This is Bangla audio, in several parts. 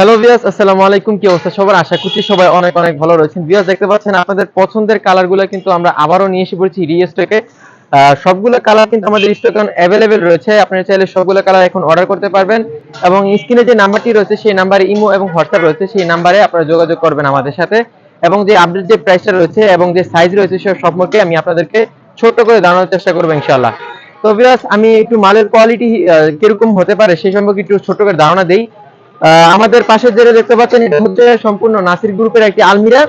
হ্যালো ভিউয়ার্স, আসসালামু আলাইকুম। কি অবস্থা সবার? আশা করছি সবাই অনেক অনেক ভালো রয়েছেন। ভিউয়ার্স, দেখতে পাচ্ছেন আপনাদের পছন্দের কালারগুলো কিন্তু আমরা আবারও নিয়ে এসে পড়েছি রিস্টকে সবগুলো কালার কিন্তু আমাদের স্টক এখন অ্যাভেলেবেল রয়েছে। আপনারা চাইলে সবগুলো কালার এখন অর্ডার করতে পারবেন। এবং স্ক্রিনে যে নাম্বারটি রয়েছে, সেই নাম্বারে ইমো এবং হোয়াটসঅ্যাপ রয়েছে। সেই নাম্বারে আপনারা যোগাযোগ করবেন আমাদের সাথে। এবং যে আপডেট যে প্রাইসটা রয়েছে এবং যে সাইজ রয়েছে, সে সম্পর্কে আমি আপনাদেরকে ছোট করে জানানোর চেষ্টা করব ইনশাআল্লাহ। তো ভিউয়ার্স, আমি একটু মালের কোয়ালিটি কীরকম হতে পারে সেই সম্পর্কে একটু ছোট করে ধারণা দেই। আমাদের পাশে যেটা দেখতে পাচ্ছেন, এটা হচ্ছে সম্পূর্ণ নাসির গ্রুপের একটি আলমিরা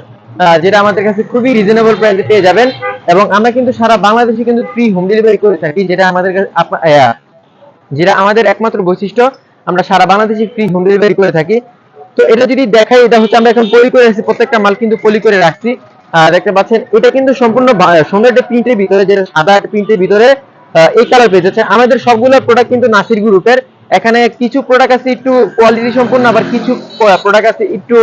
যেটা আমাদের কাছে খুবই রিজনেবল প্রাইসে পেয়ে যাবেন। এবং আমরা কিন্তু সারা বাংলাদেশে কিন্তু ফ্রি হোম ডেলিভারি করে থাকি, যেটা আমাদের কাছে যেটা আমাদের একমাত্র বৈশিষ্ট্য। আমরা সারা বাংলাদেশে ফ্রি হোম ডেলিভারি করে থাকি। তো এটা যদি দেখাই, এটা হচ্ছে আমরা এখন পলি করে রাখছি প্রত্যেকটা মাল কিন্তু পলি করে রাখছি। দেখতে পাচ্ছেন, এটা কিন্তু সম্পূর্ণ সুন্দর একটা প্রিন্টের ভিতরে, যেটা সাদা একটা প্রিন্টের ভিতরে এই কালার পেয়ে যাচ্ছে। আমাদের সবগুলো প্রোডাক্ট কিন্তু নাসির গ্রুপের। এখানে কিছু প্রোডাক্ট আছে একটু কোয়ালিটি সম্পূর্ণ, আবার কিছু প্রোডাক্ট আছে একটু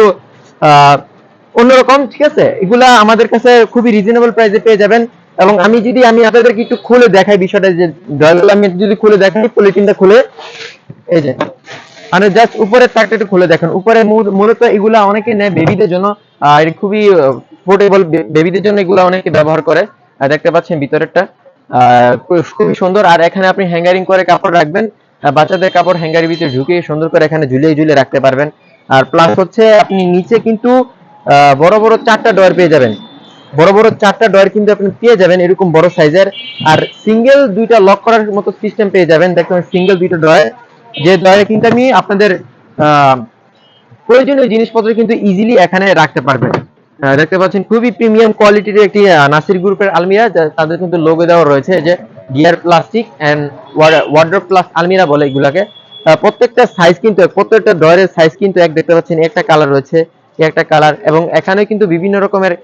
অন্যরকম, ঠিক আছে? এগুলা আমাদের কাছে খুবই রিজনেবল প্রাইসে পেয়ে যাবেন। এবং আমি যদি, আমি আপনাদেরকে একটু খুলে দেখাই বিষয়টা, যে ড্রয়ারগুলো আমি যদি খুলে দেখাই পলিটিনটা খুলে। এই যে মানে জাস্ট উপরের তাকটা একটু খুলে দেখেন। উপরে মূলত এগুলা অনেকে নেয় বেবিদের জন্য, আর খুবই পোর্টেবল বেবিদের জন্য এগুলা অনেকে ব্যবহার করে। দেখতে পাচ্ছেন ভিতরেরটা খুবই সুন্দর। আর এখানে আপনি হ্যাঙ্গারিং করে কাপড় রাখবেন। বাচ্চাদের কাপড় হ্যাঙ্গারের ভিতরে ঢুকিয়ে সুন্দর করে এখানে ঝুলিয়ে ঝুলিয়ে রাখতে পারবেন। আর প্লাস হচ্ছে আপনি নিচে কিন্তু বড় বড় চারটা ডয়ার পেয়ে যাবেন। বড় বড় চারটা ডয়ার কিন্তু আপনি পেয়ে যাবেন এরকম বড় সাইজের আর সিঙ্গেল দুইটা লক করার মতো সিস্টেম পেয়ে যাবেন। দেখবেন সিঙ্গেল দুইটা ডয়ার যে ডয়ারে কিন্তু আমি আপনাদের প্রয়োজনীয় জিনিসপত্র কিন্তু ইজিলি এখানে রাখতে পারবেন। দেখতে পাচ্ছেন খুবই প্রিমিয়াম কোয়ালিটির একটি নাসির গ্রুপের আলমিরা তাদের কিন্তু লোগো দেওয়া রয়েছে। যে dear plastic and wardrobe plus আলমিরা বলে এগুলাকে। প্রত্যেকটা সাইজ কিন্তু, প্রত্যেকটা ডয়ারের সাইজ কিন্তু এক দেখতে পাচ্ছেন, একটা কালার রয়েছে একটা কালার এবং এখানে কিন্তু বিভিন্ন রকমের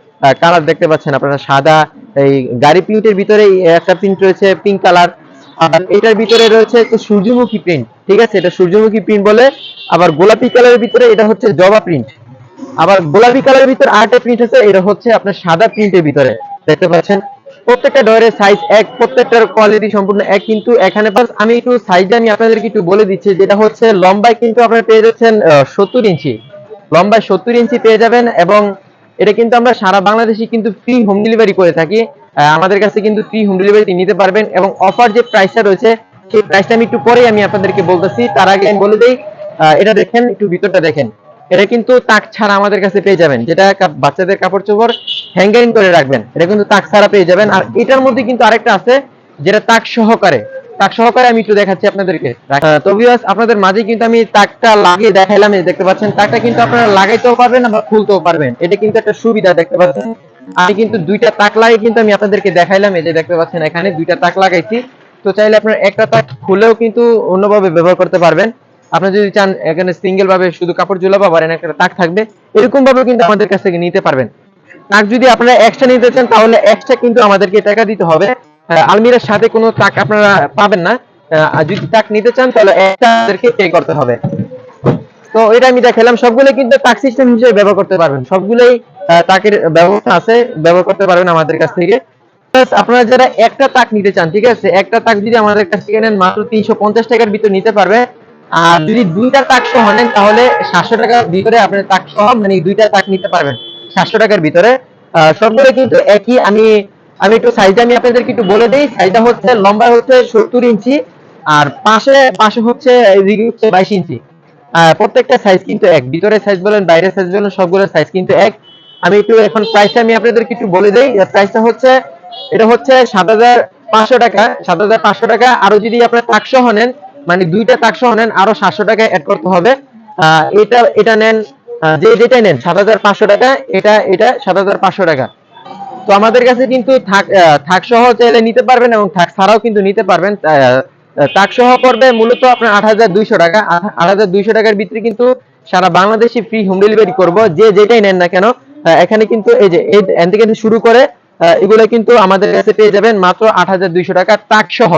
কালার দেখতে পাচ্ছেন আপনারা, সাদা, এই গাড়ি প্রিন্টের ভিতরে একটা প্রিন্ট রয়েছে পিঙ্ক কালার আর এটার ভিতরে রয়েছে একটু সূর্যমুখী প্রিন্ট ঠিক আছে? এটা সূর্যমুখী প্রিন্ট বলে, আবার গোলাপি কালারের ভিতরে এটা হচ্ছে জবা প্রিন্ট আবার গোলাপি কালারের ভিতরে আরেকটা প্রিন্ট আছে, এটা হচ্ছে আপনার সাদা প্রিন্টের ভিতরে, দেখতে পাচ্ছেন? প্রত্যেকটা ডয়ের সাইজ এক, প্রত্যেকটার কোয়ালিটি সম্পূর্ণ এক, কিন্তু এখানে বাস আমি একটু সাইজটা আমি আপনাদেরকে একটু বলে দিচ্ছি, যেটা হচ্ছে লম্বায় কিন্তু আপনারা পেয়ে যাচ্ছেন সত্তর ইঞ্চি। লম্বায় সত্তর ইঞ্চি পেয়ে যাবেন এবং এটা কিন্তু আমরা সারা বাংলাদেশে কিন্তু ফ্রি হোম ডেলিভারি করে থাকি। আমাদের কাছে কিন্তু ফ্রি হোম ডেলিভারি নিতে পারবেন এবং অফার যে প্রাইসটা রয়েছে, সেই প্রাইসটা আমি একটু পরেই আমি আপনাদেরকে বলতেছি। তার আগে আমি বলে দিই এটা দেখেন, একটু ভিতরটা দেখেন। এটা কিন্তু তাক ছাড়া আমাদের কাছে পেয়ে যাবেন। যেটা বাচ্চাদের কাপড় চোপড় হ্যাঙ্গারিং করে রাখবেন। এটা কিন্তু তাক ছাড়া পেয়ে যাবেন। আর এটার মধ্যে কিন্তু আরেকটা আছে যেটা তাক সহকারে। তাক সহকারে আমি একটু দেখাচ্ছি আপনাদেরকে। আহ, তো ভিউয়ার্স আপনাদের মাঝে কিন্তু আমি তাকটা লাগিয়ে দেখাইলাম দেখতে পাচ্ছেন। তাকটা কিন্তু আপনারা লাগাইতেও পারবেন আবার খুলতেও পারবেন। এটা কিন্তু একটা সুবিধা দেখতে পাচ্ছেন। আমি কিন্তু দুইটা তাক লাগিয়ে কিন্তু আমি আপনাদেরকে দেখাইলাম এই যে দেখতে পাচ্ছেন এখানে দুইটা তাক লাগাইছি। তো চাইলে আপনার একটা তাক খুলেও কিন্তু অন্যভাবে ব্যবহার করতে পারবেন। আপনি যদি চান এখানে সিঙ্গেল ভাবে শুধু কাপড় আবার এখানে একটা তাক থাকবে, এরকম ভাবে কিন্তু আমাদের কাছ থেকে নিতে পারবেন। তাক যদি আপনারা এক্সট্রা নিতে চান, তাহলে এক্সট্রা কিন্তু আমাদেরকে টাকা দিতে হবে। আলমিরার সাথে কোনো তাক আপনারা পাবেন না। যদি তাক নিতে চান, তাহলে একটা আমাদেরকে পে করতে হবে। তো এটা আমি দেখালাম। সবগুলো কিন্তু তাক সিস্টেম হিসেবে ব্যবহার করতে পারবেন। সবগুলোই তাকের ব্যবস্থা আছে, ব্যবহার করতে পারবেন আমাদের কাছ থেকে। আপনারা যারা একটা তাক নিতে চান, ঠিক আছে? একটা তাক যদি আমাদের কাছ থেকে নেন, মাত্র তিনশো পঞ্চাশ টাকার ভিতর নিতে পারবে আর যদি দুইটা তাক সহ নেন, তাহলে সাতশো টাকার ভিতরে আপনার তাক সহ মানে দুইটা তাক নিতে পারবেন। সাতশো টাকার ভিতরে। সবগুলো কিন্তু একই। আমি আমি একটু সাইজটা আমি আপনাদেরকে একটু বলে দিই। সাইজটা হচ্ছে, লম্বা হচ্ছে সত্তর ইঞ্চি, আর পাশে পাশে হচ্ছে হচ্ছে বাইশ ইঞ্চি। প্রত্যেকটা সাইজ কিন্তু এক। ভিতরের সাইজ বলেন, বাইরের সাইজ বলেন, সবগুলোর সাইজ কিন্তু এক। আমি একটু এখন প্রাইসটা আমি আপনাদেরকে একটু বলে দিই। প্রাইসটা হচ্ছে, এটা হচ্ছে সাত হাজার পাঁচশো টাকা। সাত হাজার পাঁচশো টাকা। আরও যদি আপনার তাকসহ নেন মানে দুইটা তাকসহ নেন, আরও সাতশো টাকা অ্যাড করতে হবে। এটা এটা নেন যে যেটা নেন, সাত হাজার পাঁচশো টাকা, এটা এটা সাত হাজার পাঁচশো টাকা। তো আমাদের কাছে কিন্তু থাক থাক সহ চাইলে নিতে পারবেন এবং থাক ছাড়াও কিন্তু নিতে পারবেন। তাক সহ পড়বে মূলত আপনার আট হাজার দুইশো টাকা। আট হাজার দুইশো টাকার ভিতরে কিন্তু সারা বাংলাদেশে ফ্রি হোম ডেলিভারি করব, যে যেটাই নেন না কেন। এখানে কিন্তু এই যে, এই এখান থেকে শুরু করে এগুলো কিন্তু আমাদের কাছে পেয়ে যাবেন মাত্র আট হাজার দুইশো টাকা তাক সহ।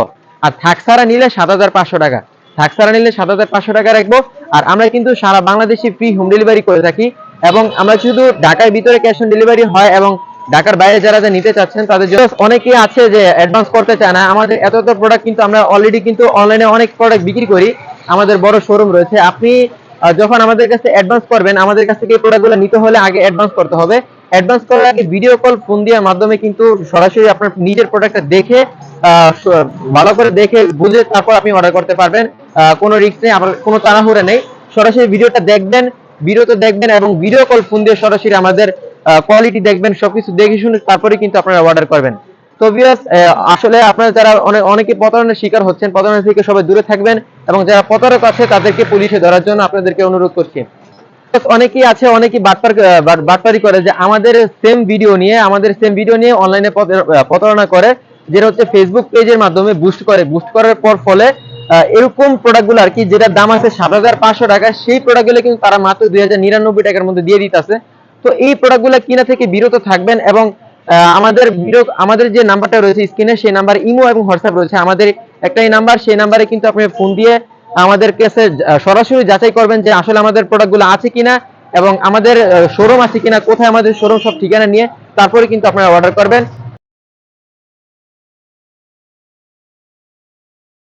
আর থাক ছাড়া নিলে সাত হাজার পাঁচশো টাকা। থাক ছাড়া নিলে সাত হাজার পাঁচশো টাকা রাখব। আর আমরা কিন্তু সারা বাংলাদেশে ফ্রি হোম ডেলিভারি করে থাকি এবং আমরা শুধু ঢাকার ভিতরে ক্যাশ অন ডেলিভারি হয় এবং ঢাকার বাইরে যারা যা নিতে চাচ্ছেন, তাদের জন্য অনেকেই আছে যে অ্যাডভান্স করতে চায় না। আমাদের এত এত প্রোডাক্ট কিন্তু আমরা অলরেডি কিন্তু অনলাইনে অনেক প্রোডাক্ট বিক্রি করি। আমাদের বড় শোরুম রয়েছে। আপনি যখন আমাদের কাছে অ্যাডভান্স করবেন, আমাদের কাছ থেকে এই প্রোডাক্টগুলো নিতে হলে আগে অ্যাডভান্স করতে হবে। অ্যাডভান্স করার আগে ভিডিও কল ফোন দেওয়ার মাধ্যমে কিন্তু সরাসরি আপনার নিজের প্রোডাক্টটা দেখে ভালো করে দেখে বুঝে তারপর আপনি অর্ডার করতে পারবেন। কোনো রিস্ক নেই আবার কোনো তাড়াহুড়া নেই। সরাসরি ভিডিওটা দেখবেন ভিডিওতে দেখবেন এবং ভিডিও কল ফোন দিয়ে সরাসরি আমাদের কোয়ালিটি দেখবেন, সবকিছু দেখে শুনে তারপরে কিন্তু আপনারা অর্ডার করবেন। তো ভিউয়ার্স আসলে আপনারা যারা অনেক অনেকে প্রতারণার শিকার হচ্ছেন, প্রতারণা থেকে সবাই দূরে থাকবেন এবং যারা প্রতারক আছে, তাদেরকে পুলিশে ধরার জন্য আপনাদেরকে অনুরোধ করছি। অনেকেই আছে, অনেকেই বাটপার বাটপারি করে যে আমাদের সেম ভিডিও নিয়ে, আমাদের সেম ভিডিও নিয়ে অনলাইনে প্রতারণা করে। যেটা হচ্ছে ফেসবুক পেজের মাধ্যমে বুস্ট করে। বুস্ট করার পর ফলে এরকম প্রোডাক্টগুলো আর কি যেটা দাম আছে সাত হাজার পাঁচশো টাকা, সেই প্রোডাক্টগুলো কিন্তু তারা মাত্র দুই হাজার নিরানব্বই টাকার মধ্যে দিয়ে দিতেছে। তো এই প্রোডাক্টগুলো কিনা থেকে বিরত থাকবেন এবং আমাদের বিরত আমাদের যে নাম্বারটা রয়েছে স্ক্রিনে সেই নাম্বার ইমো এবং হোয়াটসঅ্যাপ রয়েছে। আমাদের একটাই নাম্বার সেই নাম্বারে কিন্তু আপনি ফোন দিয়ে আমাদের কাছে সরাসরি যাচাই করবেন যে আসলে আমাদের প্রোডাক্টগুলো আছে কিনা এবং আমাদের শোরুম আছে কিনা, কোথায় আমাদের শোরুম সব ঠিকানা নিয়ে তারপরে কিন্তু আপনারা অর্ডার করবেন।